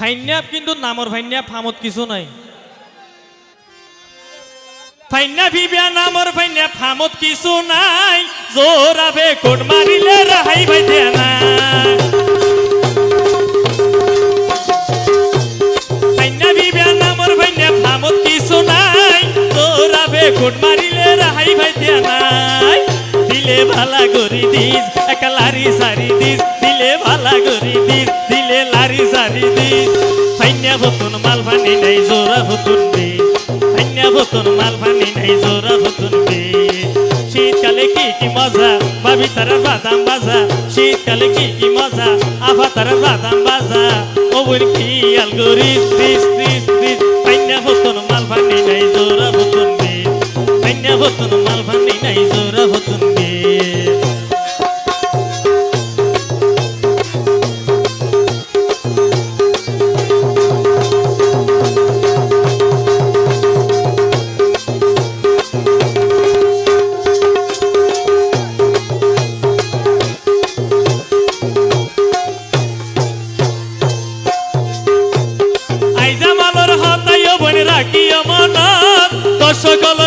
ফাইন্যাপ কিন্তু নামৰ ফাইন্যাপ ফামত কিছু নাই। ফাইন্যা ভিবিয়া নামৰ ফাইন্যা ফামত কিছু নাই। জোৰাবে কোট মাৰিলে ৰেহাই ভাই ফামত কিছু নাই। ভাই নাই। দিলে ভালা কৰি দিস একা লারি সারি দিস দিলে ভালা সারি দিস ফতুন মাল ফানি নাই জোৰা ফতুন দে ফাইন্যা ফতুন মাল ফানি নাই জোৰা ফতুন দে শীতকালে কি কি মজা ভাবি তার বাদাম বাজা শীতকালে কি কি মজা আফা তার বাদাম বাজা ওবর কি আল গরিস দিস দিস দিস ফাইন্যা ফতুন মাল নাই জোরা ফতুন দে ফাইন্যা ফতুন মাল নাই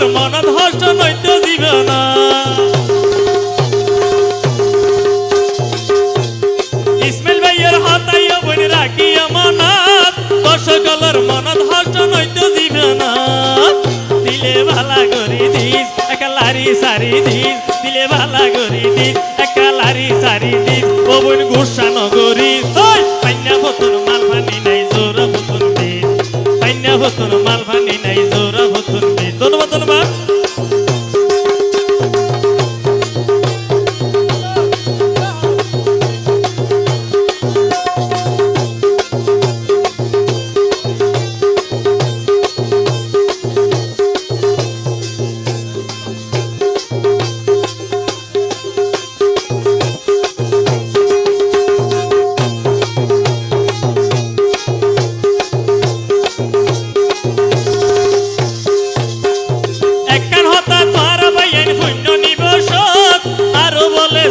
দৰ্শকলৰ মনত হষ্ট নৈত্য ইসমাইল ভালা কৰি দিস, একা লারি সারি দিস, দিলে ভালা দিস, একা লারি সারি দিস, ও বোন গুসা নগরী। ওই, পাইনা ফতুন মাল ফানি নাই, জোরা ফতুন দে পাইনা ফতুন মাল ফানি নাই, জোরা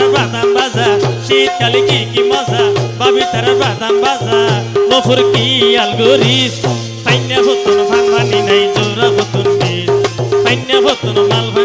তার বাদাম বাজা শীতকালে কি কি মজা? বাবি তার বাদাম বাজা মফুর কি আলগরিস? পাইনা হতন ভানি নাই জোরা হতন বে পাইনা ভানি